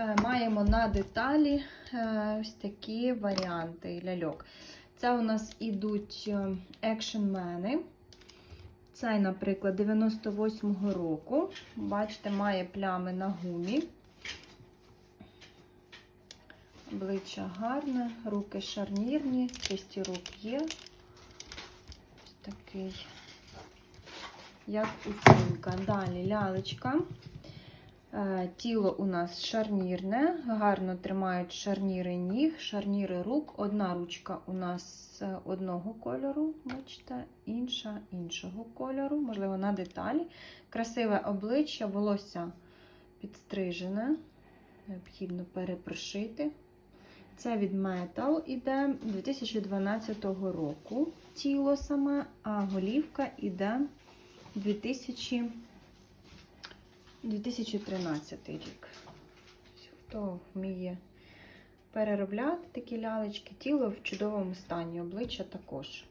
Е, Маємо на деталі е, ось такі варіанти ляльок. Це у нас ідуть екшенмени. Цей, наприклад, 98-го року. Бачите, має плями на гумі. Обличчя гарне, руки шарнірні, кисті рук є. Ось такий, як оцінка. Далі лялечка. Е, Тіло у нас шарнірне, гарно тримають шарніри ніг, шарніри рук. Одна ручка у нас одного кольору, бачите, інша іншого кольору, можливо, на деталі. Красиве обличчя, волосся підстрижене, необхідно перепрошити. Це від Metal іде 2012 року тіло саме, а голівка іде 2000 2013 рік. Хто вміє переробляти такі лялечки, тіло в чудовому стані, обличчя також.